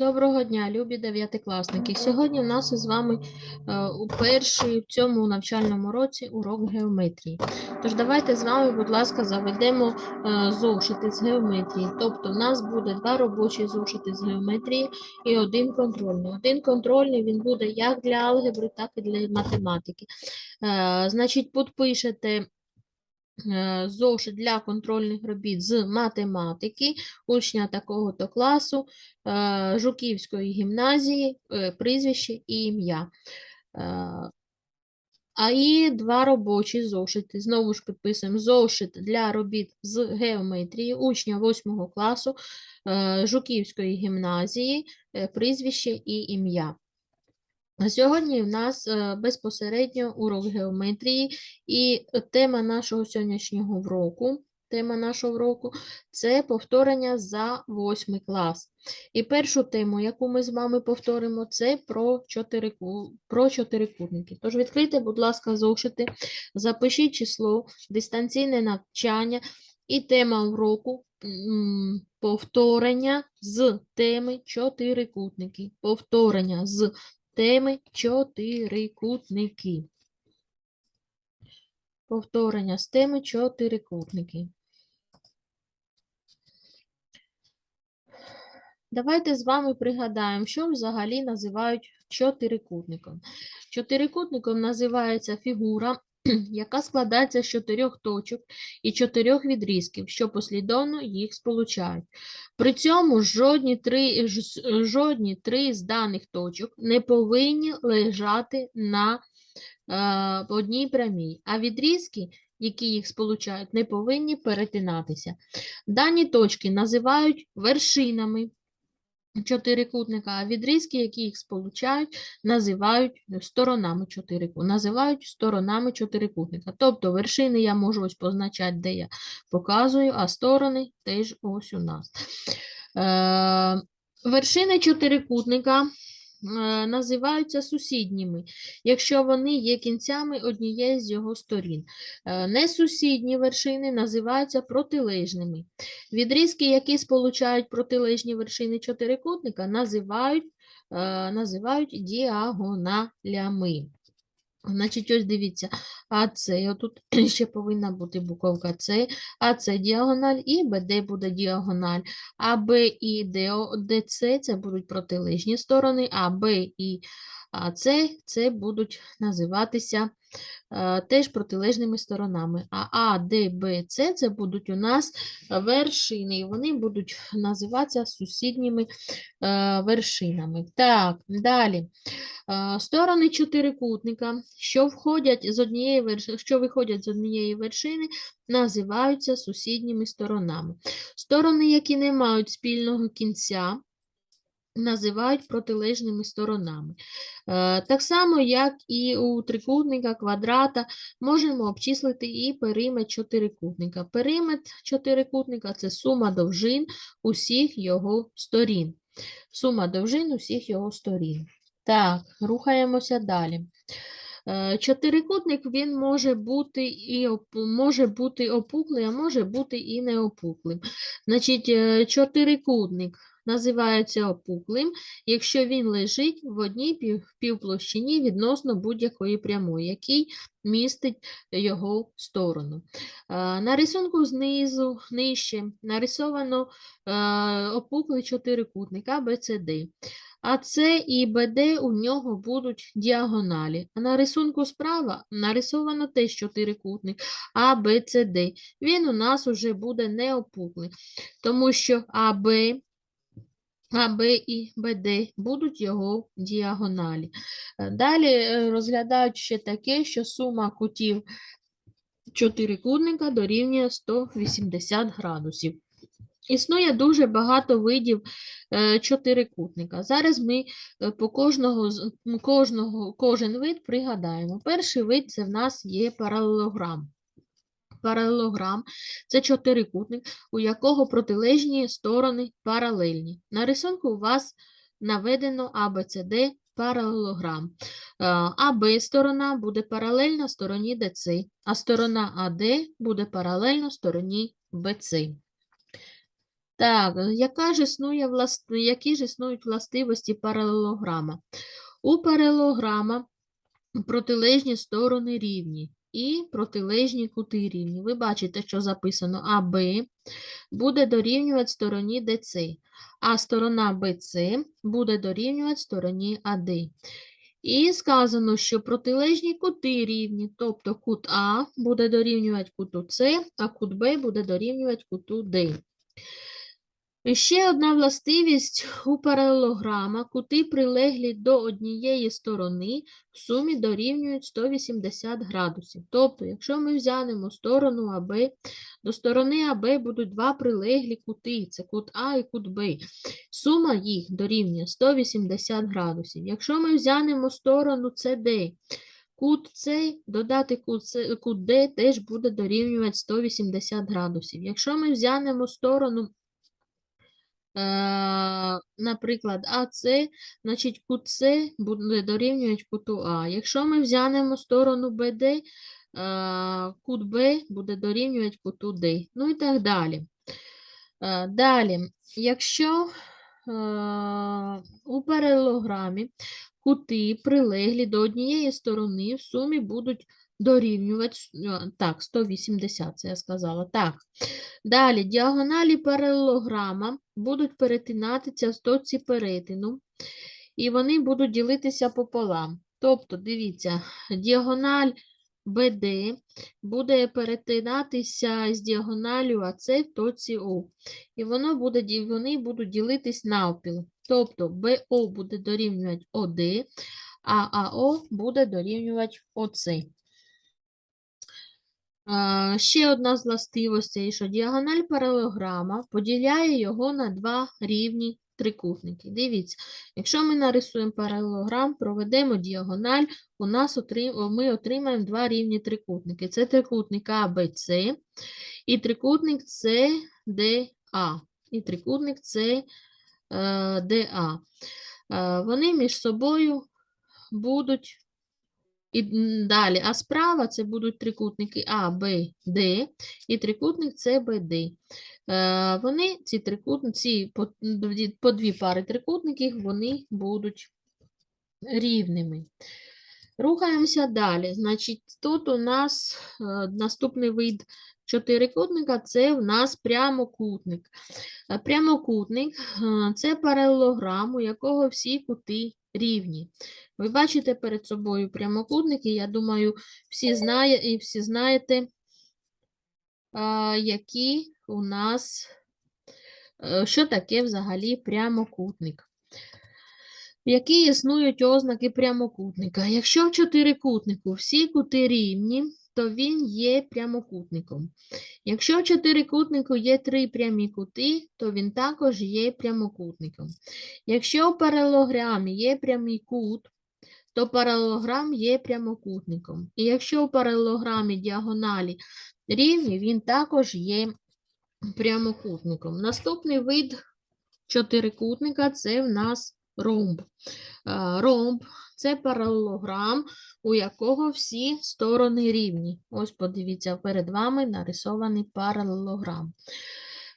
Доброго дня, любі дев'ятикласники. Сьогодні в нас із вами е, у перший в цьому навчальному році урок геометрії. Тож давайте з вами, будь ласка, заведемо е, зошити з геометрії. Тобто, в нас буде два робочі зошити з геометрії і один контрольний. Один контрольний він буде як для алгебри, так і для математики. Е, Значить, підпишете зошит для контрольних робіт з математики учня такого-то класу е, Жуківської гімназії, е, прізвище і ім'я. Е, А і два робочі зошити. Знову ж підписуємо зошит для робіт з геометрії учня 8 класу е, Жуківської гімназії, е, прізвище і ім'я. Сьогодні в нас е, безпосередньо урок геометрії, і тема нашого сьогоднішнього уроку, тема нашого уроку це повторення за восьмий клас. І першу тему, яку ми з вами повторимо, це про, чотирику, про чотирикутники. Тож відкрийте, будь ласка, зошити, запишіть число, дистанційне навчання і тема уроку повторення з теми чотирикутники. Повторення з теми чотирикутники. Повторення з теми чотирикутники. Давайте з вами пригадаємо, що взагалі називають чотирикутником. Чотирикутником називається фігура, яка складається з чотирьох точок і чотирьох відрізків, що послідовно їх сполучають. При цьому жодні три, жодні три з даних точок не повинні лежати на е, одній прямій, а відрізки, які їх сполучають, не повинні перетинатися. Дані точки називають вершинами чотирикутника, а відрізки, які їх сполучають, називають сторонами чотирику, називають сторонами чотирикутника. Тобто вершини я можу ось позначати, де я показую, а сторони теж ось у нас. Е, вершини чотирикутника називаються сусідніми, якщо вони є кінцями однієї з його сторін. Е, Несусідні вершини називаються протилежними. Відрізки, які сполучають протилежні вершини чотирикутника, називають, е, називають діагоналями. Значить, ось дивіться, АЦ, отут ще повинна бути буковка С, АЦ діагональ і БД буде діагональ. АБ і ДЦ це будуть протилежні сторони, АБ і АЦ це будуть називатися е, теж протилежними сторонами. А А, Д, Б, С це будуть у нас вершини, і вони будуть називатися сусідніми е, вершинами. Так, далі. Е, Сторони чотирикутника, що входять з однієї верш... що виходять з однієї вершини, називаються сусідніми сторонами. Сторони, які не мають спільного кінця, називають протилежними сторонами. Е, Так само, як і у трикутника, квадрата, можемо обчислити і периметр чотирикутника. Периметр чотирикутника – це сума довжин усіх його сторін. Сума довжин усіх його сторін. Так, рухаємося далі. Е, Чотирикутник він може бути і може бути опуклий, а може бути і неопуклим. Значить, е, чотирикутник називається опуклим, якщо він лежить в одній пів- півплощині відносно будь-якої прямої, який містить його сторону. Е, На рисунку знизу, нижче, нарисовано е, опуклий чотирикутник ABCD. А С і БД у нього будуть діагоналі. А на рисунку справа нарисовано теж чотирикутник А, Б, С, Д. Він у нас уже буде неопуклий, тому що АБ, АБ і БД будуть його діагоналі. Е, Далі е, розглядають ще таке, що сума кутів чотирикутника дорівнює 180 градусів. Існує дуже багато видів е, чотирикутника. Зараз ми по кожного, кожного, кожен вид пригадаємо. Перший вид це в нас є паралелограм. Паралелограм – це чотирикутник, у якого протилежні сторони паралельні. На рисунку у вас наведено ABCD паралелограм. Е, АБ сторона буде паралельна стороні ДЦ, а сторона АД буде паралельна стороні БЦ. Так, яка ж існує влас... які ж існують властивості паралелограма? У паралелограма протилежні сторони рівні і протилежні кути рівні. Ви бачите, що записано АБ буде дорівнювати стороні ДЦ, а сторона БЦ буде дорівнювати стороні АД. І сказано, що протилежні кути рівні, тобто кут А буде дорівнювати куту С, а кут Б буде дорівнювати куту Д. Ще одна властивість у паралелограма. Кути, прилеглі до однієї сторони, в сумі дорівнюють 180 градусів. Тобто, якщо ми взянемо сторону АБ, до сторони АБ будуть два прилеглі кути, це кут А і кут Б. Сума їх дорівнює 180 градусів. Якщо ми взянемо сторону СД, кут С додати кут, Д теж буде дорівнювати 180 градусів. Якщо ми взянемо сторону наприклад, АС, значить кут С буде дорівнювати куту А. Якщо ми взянемо сторону БД, е, кут Б буде дорівнювати куту Д. Ну і так далі. Е, Далі, якщо е, у паралелограмі кути прилеглі до однієї сторони в сумі будуть дорівнювати, е, так, 180, це я сказала, так. Далі, діагоналі паралелограма будуть перетинатися в точці перетину, і вони будуть ділитися пополам. Тобто, дивіться, діагональ БД буде перетинатися з діагоналю АЦ в точці О. І воно буде, вони будуть ділитись навпіл. Тобто БО буде дорівнювати ОД, а АО буде дорівнювати ОЦ. А, Ще одна з властивостей, що діагональ паралелограма поділяє його на два рівні трикутники. Дивіться, якщо ми нарисуємо паралелограм, проведемо діагональ, у нас отрим... ми отримаємо два рівні трикутники. Це трикутник АБЦ і трикутник СДА. І трикутник СДА. Вони між собою будуть і далі, а справа це будуть трикутники А, Б, Д і трикутник С, Б, Д. Е, Вони, ці трикутниці, по, дві- по дві пари трикутників, вони будуть рівними. Рухаємося далі. Значить, тут у нас е, наступний вид чотирикутника це в нас прямокутник. Е, Прямокутник це паралелограм, у якого всі кути рівні. Ви бачите перед собою прямокутники, я думаю, всі знає, і всі знаєте, які у нас, е, що таке взагалі прямокутник. Які існують ознаки прямокутника? Якщо в чотирикутнику всі кути рівні, то він є прямокутником. Якщо в чотирикутнику є три прямі кути, то він також є прямокутником. Якщо в паралелограмі є прямий кут, то паралелограм є прямокутником. І якщо в паралелограмі діагоналі рівні, він також є прямокутником. Наступний вид чотирикутника це в нас ромб. Е, Ромб це паралелограм, у якого всі сторони рівні. Ось подивіться, перед вами нарисований паралелограм.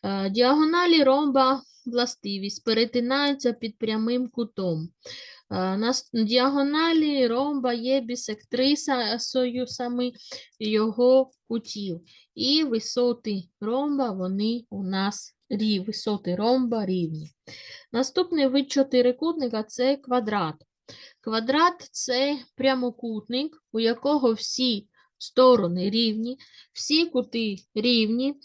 Е, Діагоналі ромба властивість перетинаються під прямим кутом. Е, На діагоналі ромба є бісектрисою саме його кутів. І висоти ромба вони у нас рів, висоти ромба рівні. Наступний вид чотирикутника це квадрат. Квадрат це прямокутник, у якого всі сторони рівні, всі кути рівні,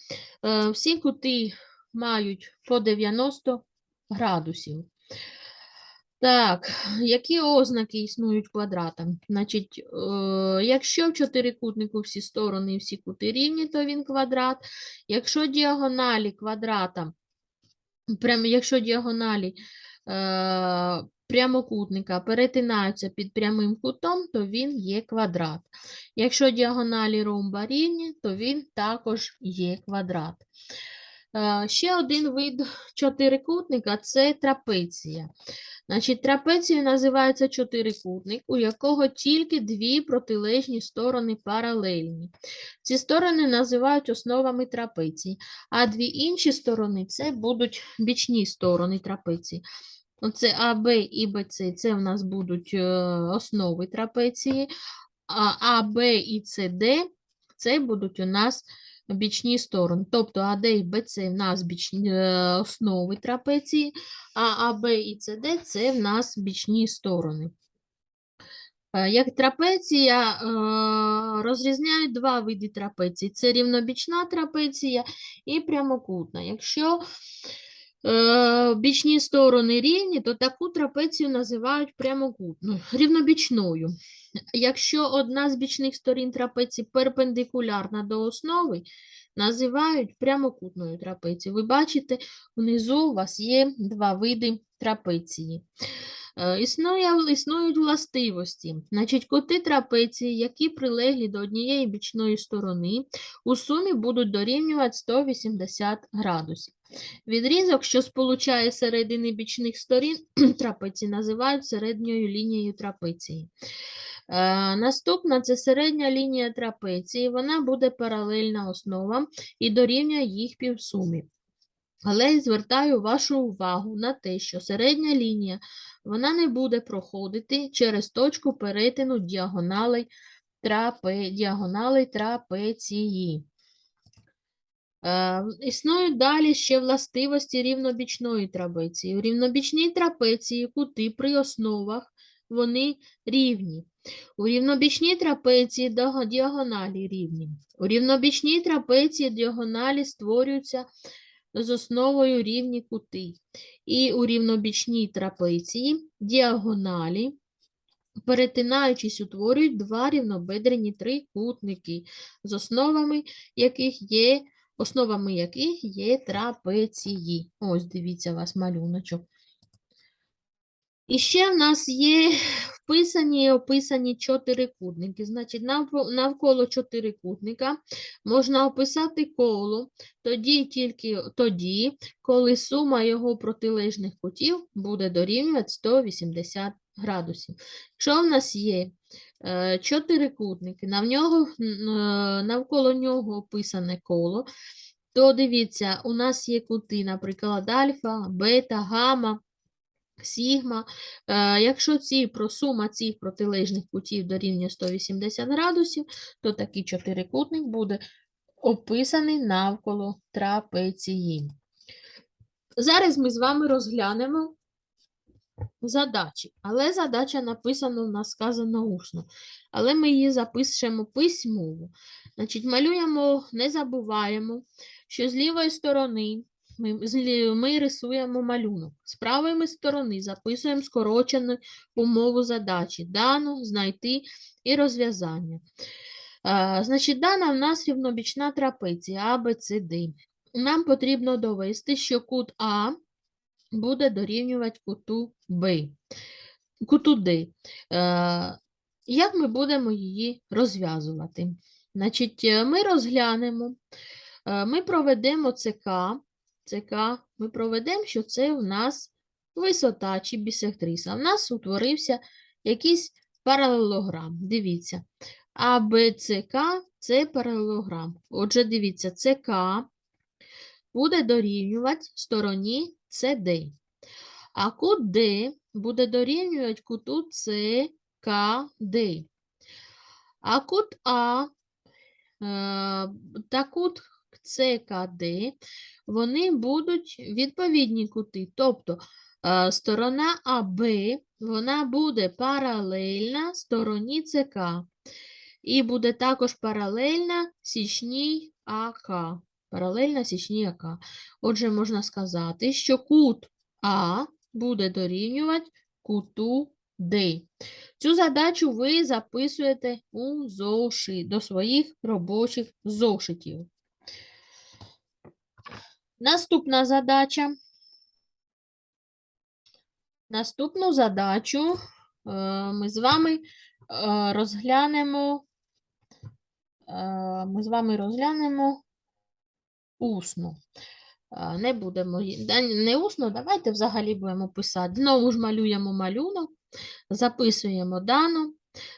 е, всі кути мають по 90 градусів. Так, які ознаки існують квадратам? Значить, е, якщо в чотирикутнику всі сторони і всі кути рівні, то він квадрат. Якщо діагоналі квадрата, прям, якщо діагоналі е, прямокутника перетинаються під прямим кутом, то він є квадрат. Якщо діагоналі ромба рівні, то він також є квадрат. Е, Ще один вид чотирикутника це трапеція. Значить, трапецією називається чотирикутник, у якого тільки дві протилежні сторони паралельні. Ці сторони називають основами трапеції, а дві інші сторони це будуть бічні сторони трапеції. Оце АБ і БЦ це в нас будуть е, основи трапеції, а АБ і СД це будуть у нас бічні сторони. Тобто АД і БЦ в нас бічні е, основи трапеції, а АБ і СД це в нас бічні сторони. Е, Як трапеція розрізняють два види трапеції: це рівнобічна трапеція і прямокутна. Якщо е, бічні сторони рівні, то таку трапецію називають прямокутною, рівнобічною. Якщо одна з бічних сторін трапеції перпендикулярна до основи, називають прямокутною трапецією. Ви бачите, внизу у вас є два види трапеції. Е, Існує, існують властивості. Значить, кути трапеції, які прилеглі до однієї бічної сторони, у сумі будуть дорівнювати 180 градусів. Відрізок, що сполучає середини бічних сторін трапеції, називають середньою лінією трапеції. Е, Наступна це середня лінія трапеції. Вона буде паралельна основам і дорівнює їх півсумі. Але звертаю вашу увагу на те, що середня лінія вона не буде проходити через точку перетину діагоналей, трапе, трапеції. Е, існують далі ще властивості рівнобічної трапеції. У рівнобічній трапеції кути при основах вони рівні. У рівнобічній трапеції діагоналі рівні. У рівнобічній трапеції діагоналі створюються з основою рівні кути. І у рівнобічній трапеції діагоналі, перетинаючись, утворюють два рівнобедрені трикутники, з основами яких є, основами яких є трапеції. Ось дивіться вас малюночок. І ще в нас є вписані і описані чотирикутники. Значить, навко- навколо чотирикутника можна описати коло тоді тільки тоді, коли сума його протилежних кутів буде дорівнювати 180 градусів. Якщо в нас є е, чотирикутники, на нього, е, навколо нього описане коло, то дивіться, у нас є кути, наприклад, альфа, бета, гамма, сігма. Е, Якщо ці про сума цих протилежних кутів дорівнює 180 градусів, то такий чотирикутник буде описаний навколо трапеції. Зараз ми з вами розглянемо задачі, але задача написана у нас сказано усно, але ми її запишемо письмово. Значить, малюємо, не забуваємо, що з лівої сторони ми, ми рисуємо малюнок. З правої сторони записуємо скорочену умову задачі, дану, знайти і розв'язання. Е, Значить, дана в нас рівнобічна трапеція А, Б, С, Д. Нам потрібно довести, що кут А буде дорівнювати куту Б, куту Д. Е, Як ми будемо її розв'язувати? Значить, е, ми розглянемо, е, ми проведемо ЦК, ЦК, ми проведемо, що це у нас висота чи бісектриса. У нас утворився якийсь паралелограм. Дивіться. АБЦК це паралелограм. Отже, дивіться, ЦК буде дорівнювати стороні CD. А кут D буде дорівнювати куту ЦКД. А кут А е, та кут ЦКД, вони будуть відповідні кути. Тобто е, сторона АБ вона буде паралельна стороні ЦК. І буде також паралельна січній АК. Паралельна січній АК. Отже, можна сказати, що кут А буде дорівнювати куту Д. Цю задачу ви записуєте у зошит, до своїх робочих зошитів. Наступна задача. Наступну задачу е, ми з вами е, розглянемо. е, Ми з вами розглянемо усно. Не будемо, не усно, давайте взагалі будемо писати. Знову ж малюємо малюнок, записуємо дану.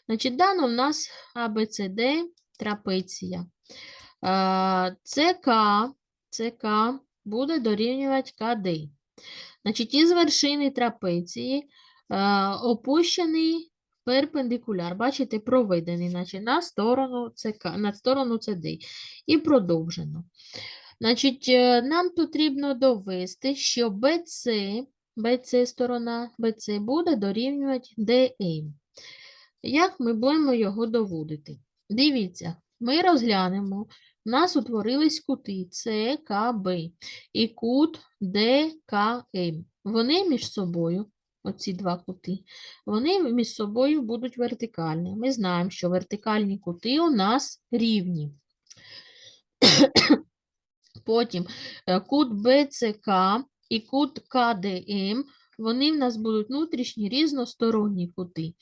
Значить, дано в нас ABCD, трапеція. ЦК, ЦК буде дорівнювати КД. Значить, із вершини трапеції опущений перпендикуляр. Бачите, проведений значить, на сторону ЦК, ЦД. І продовжено. Значить, е, нам потрібно довести, що BC, BC сторона BC буде дорівнювати DM. Як ми будемо його доводити? Дивіться, ми розглянемо. У нас утворились кути ЦКБ і кут ДКМ. Вони між собою, оці два кути, вони між собою будуть вертикальні. Ми знаємо, що вертикальні кути у нас рівні. Потім е, кут БЦК і кут КДМ, вони в нас будуть внутрішні різносторонні кути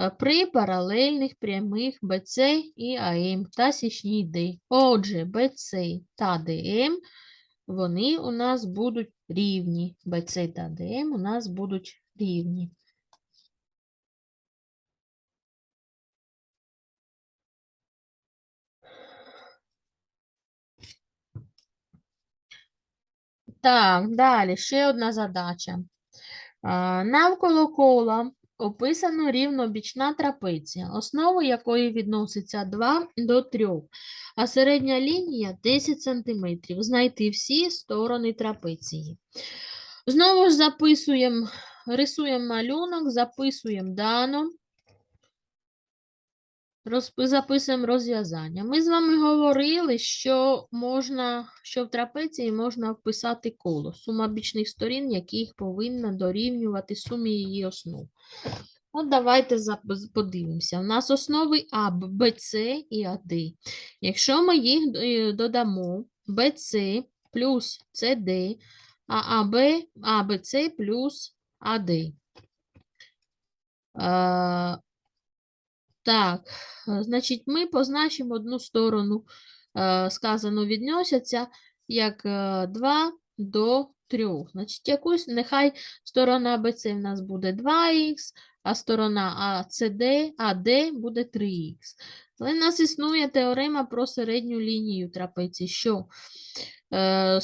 е, при паралельних прямих BC і АМ та січній D. Отже, BC та DM вони у нас будуть рівні. BC та DM у нас будуть рівні. Так, далі ще одна задача. Навколо кола описано рівнобічна трапеція, основа якої відноситься 2 до 3, а середня лінія 10 см. Знайти всі сторони трапеції. Знову ж записуємо, рисуємо малюнок, записуємо дану, записуємо розв'язання. Ми з вами говорили, що можна, що в трапеції можна вписати коло, сума бічних сторін, яких повинна дорівнювати сумі її основ. От давайте подивимося. У нас основи А, Б, Б, С і АД. Якщо ми їх е, додамо БЦ плюс СД, а АБ, АБЦ плюс АД. Е, так, е, значить, ми позначимо одну сторону, е, сказано, відносяться як 2 до 3. Значить, якусь, нехай сторона BC в нас буде 2х, а сторона ACD, AD буде 3х. Але в нас існує теорема про середню лінію трапеції, що е,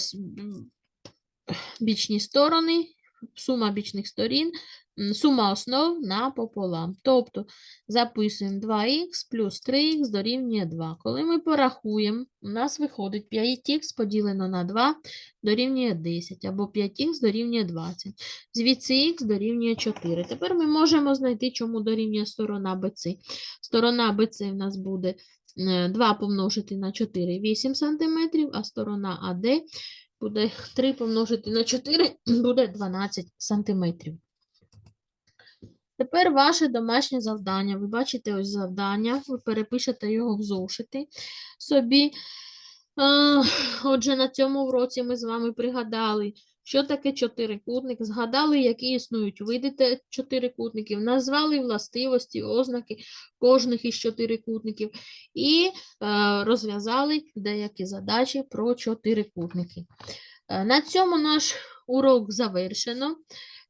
бічні сторони, сума бічних сторін, сума основ напополам. Тобто записуємо 2х плюс 3х дорівнює 2. Коли ми порахуємо, у нас виходить 5х поділено на 2 дорівнює 10, або 5х дорівнює 20. Звідси х дорівнює 4. Тепер ми можемо знайти, чому дорівнює сторона BC. Сторона BC в нас буде е, 2 помножити на 4 – 8 см, а сторона AD буде 3 помножити на 4 буде 12 сантиметрів. Тепер ваше домашнє завдання. Ви бачите ось завдання, ви перепишете його в зошити собі. Отже, на цьому уроці ми з вами пригадали, що таке чотирикутник, згадали, які існують види чотирикутників, назвали властивості, ознаки кожних із чотирикутників і е, розв'язали деякі задачі про чотирикутники. Е, На цьому наш урок завершено.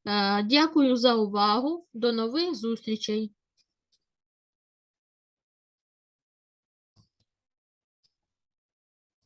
Е, Дякую за увагу. До нових зустрічей!